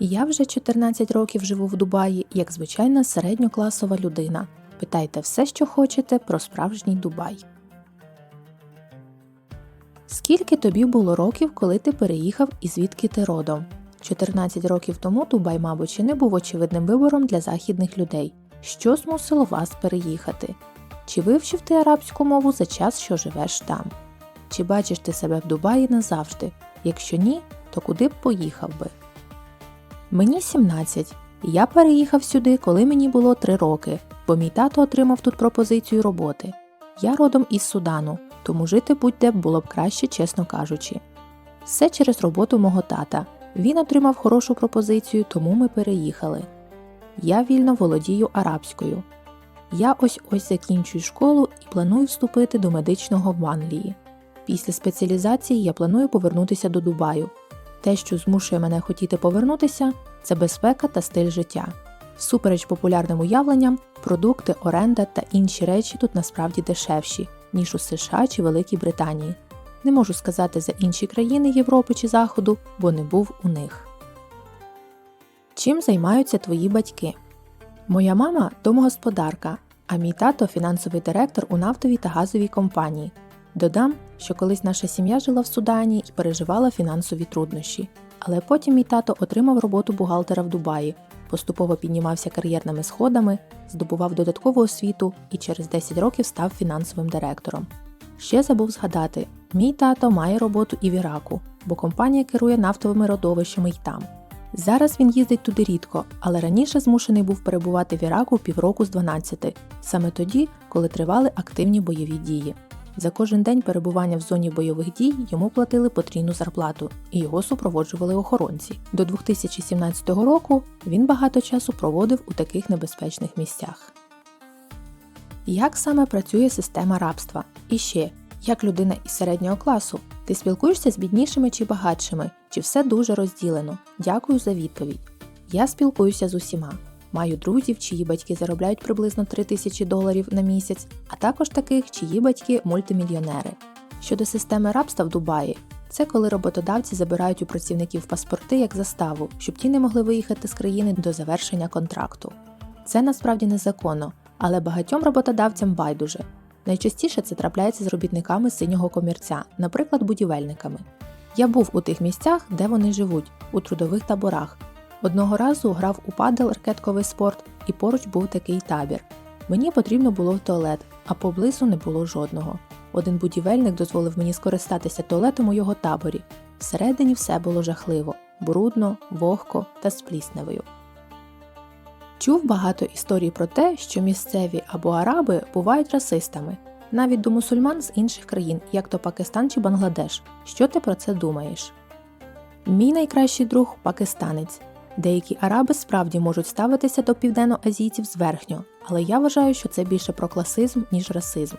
Я вже 14 років живу в Дубаї як звичайна середньокласова людина. Питайте все, що хочете про справжній Дубай. Скільки тобі було років, коли ти переїхав і звідки ти родом? 14 років тому Дубай, мабуть, ще не був очевидним вибором для західних людей. Що змусило вас переїхати? Чи вивчив ти арабську мову за час, що живеш там? Чи бачиш ти себе в Дубаї назавжди? Якщо ні, то куди б поїхав би? Мені 17. Я переїхав сюди, коли мені було 3 роки, бо мій тато отримав тут пропозицію роботи. Я родом із Судану, тому жити будь-де було б краще, чесно кажучи. Все через роботу мого тата. Він отримав хорошу пропозицію, тому ми переїхали. Я вільно володію арабською. Я ось ось закінчую школу і планую вступити до медичного в Англії. Після спеціалізації я планую повернутися до Дубаю. Те, що змушує мене хотіти повернутися, це безпека та стиль життя. Всупереч популярним уявленням, продукти, оренда та інші речі тут насправді дешевші, ніж у США чи Великій Британії. Не можу сказати за інші країни Європи чи Заходу, бо не був у них. Чим займаються твої батьки? Моя мама домогосподарка, а мій тато фінансовий директор у нафтовій та газовій компанії. Додам, що колись наша сім'я жила в Судані і переживала фінансові труднощі. Але потім мій тато отримав роботу бухгалтера в Дубаї, поступово піднімався кар'єрними сходами, здобував додаткову освіту і через 10 років став фінансовим директором. Ще забув згадати: мій тато має роботу і в Іраку, бо компанія керує нафтовими родовищами й там. Зараз він їздить туди рідко, але раніше змушений був перебувати в Іраку півроку з 12, саме тоді, коли тривали активні бойові дії. За кожен день перебування в зоні бойових дій йому платили потрійну зарплату і його супроводжували охоронці. До 2017 року він багато часу проводив у таких небезпечних місцях. Як саме працює система рабства? І ще, як людина із середнього класу, ти спілкуєшся з біднішими чи багатшими, чи все дуже розділено? Дякую за відповідь. Я спілкуюся з усіма. Маю друзів, чиї батьки заробляють приблизно 3 тисячі доларів на місяць, а також таких, чиї батьки мультимільйонери. Щодо системи рабства в Дубаї, це коли роботодавці забирають у працівників паспорти як заставу, щоб ті не могли виїхати з країни до завершення контракту. Це насправді незаконно, але багатьом роботодавцям байдуже. Найчастіше це трапляється з робітниками синього комірця, наприклад, будівельниками. Я був у тих місцях, де вони живуть, у трудових таборах. Одного разу грав у падел ракетковий спорт, і поруч був такий табір. Мені потрібно було в туалет, а поблизу не було жодного. Один будівельник дозволив мені скористатися туалетом у його таборі. Всередині все було жахливо, брудно, вогко та з пліснявою. Чув багато історій про те, що місцеві або араби бувають расистами, навіть до мусульман з інших країн, як то Пакистан чи Бангладеш. Що ти про це думаєш? Мій найкращий друг пакистанець. Деякі араби справді можуть ставитися до південноазійців зверхньо, але я вважаю, що це більше про класизм, ніж расизм.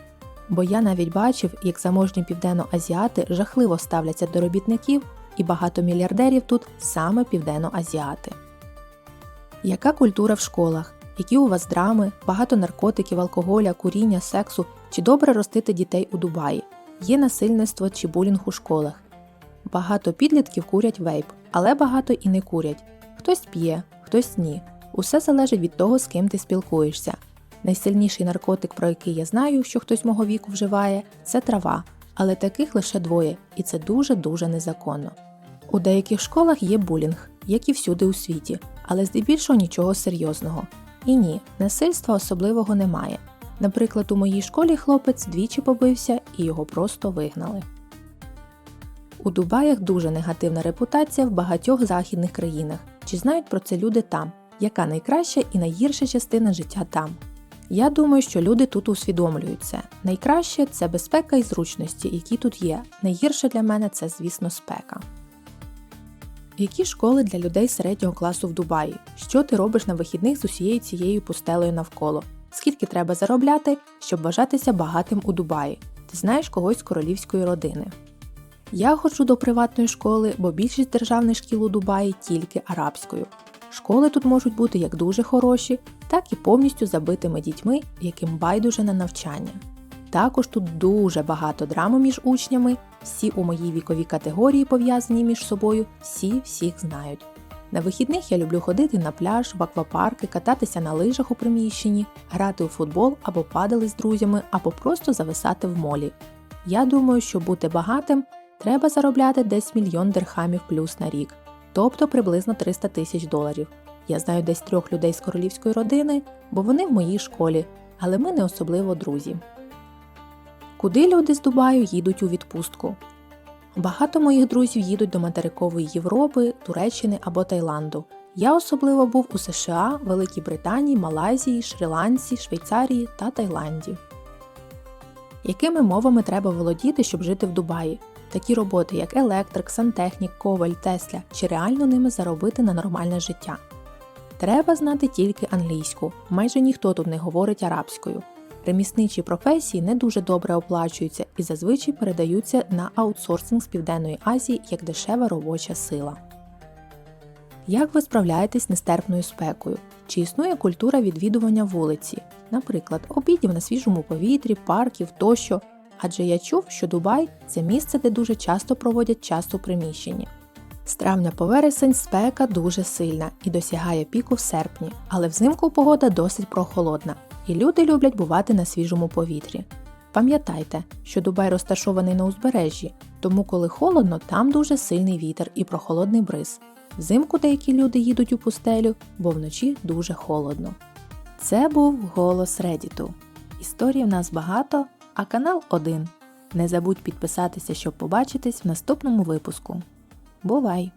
Бо я навіть бачив, як заможні південноазіати жахливо ставляться до робітників, і багато мільярдерів тут саме південноазіати. Яка культура в школах? Які у вас драми, багато наркотиків, алкоголя, куріння, сексу, чи добре ростити дітей у Дубаї? Є насильництво чи булінг у школах? Багато підлітків курять вейп, але багато і не курять. Хтось п'є, хтось ні. Усе залежить від того, з ким ти спілкуєшся. Найсильніший наркотик, про який я знаю, що хтось мого віку вживає, це трава, але таких лише двоє, і це дуже-дуже незаконно. У деяких школах є булінг, як і всюди у світі, але здебільшого нічого серйозного. І ні, насильства особливого немає. Наприклад, у моїй школі хлопець двічі побився і його просто вигнали. У Дубаях дуже негативна репутація в багатьох західних країнах. Чи знають про це люди там? Яка найкраща і найгірша частина життя там? Я думаю, що люди тут усвідомлюють це. Найкраще це безпека і зручності, які тут є. Найгірше для мене це, звісно, спека. Які школи для людей середнього класу в Дубаї? Що ти робиш на вихідних з усією цією пустелею навколо? Скільки треба заробляти, щоб вважатися багатим у Дубаї? Ти знаєш когось з королівської родини? Я ходжу до приватної школи, бо більшість державних шкіл у Дубаї тільки арабською. Школи тут можуть бути як дуже хороші, так і повністю забитими дітьми, яким байдуже на навчання. Також тут дуже багато драми між учнями, всі у моїй віковій категорії пов'язані між собою, всі всіх знають. На вихідних я люблю ходити на пляж, в аквапарки, кататися на лижах у приміщенні, грати у футбол або падали з друзями, або просто зависати в молі. Я думаю, щоб бути багатим, треба заробляти десь мільйон дирхамів плюс на рік, тобто приблизно 300 тисяч доларів. Я знаю десь трьох людей з королівської родини, бо вони в моїй школі, але ми не особливо друзі. Куди люди з Дубаю їдуть у відпустку? Багато моїх друзів їдуть до материкової Європи, Туреччини або Таїланду. Я особливо був у США, Великій Британії, Малайзії, Шрі-Ланці, Швейцарії та Таїланді. Якими мовами треба володіти, щоб жити в Дубаї? Такі роботи, як електрик, сантехнік, коваль, тесля, чи реально ними заробити на нормальне життя? Треба знати тільки англійську, майже ніхто тут не говорить арабською. Ремісничі професії не дуже добре оплачуються і зазвичай передаються на аутсорсинг з Південної Азії як дешева робоча сила. Як ви справляєтесь з нестерпною спекою? Чи існує культура відвідування вулиці, наприклад, обідів на свіжому повітрі, парків тощо? Адже я чув, що Дубай це місце, де дуже часто проводять час у приміщенні. З травня по вересень спека дуже сильна і досягає піку в серпні, але взимку погода досить прохолодна, і люди люблять бувати на свіжому повітрі. Пам'ятайте, що Дубай розташований на узбережжі, тому коли холодно, там дуже сильний вітер і прохолодний бриз. Взимку деякі люди їдуть у пустелю, бо вночі дуже холодно. Це був голос Редіту. Історій в нас багато, а канал 1. Не забудь підписатися, щоб побачитись в наступному випуску. Бувай!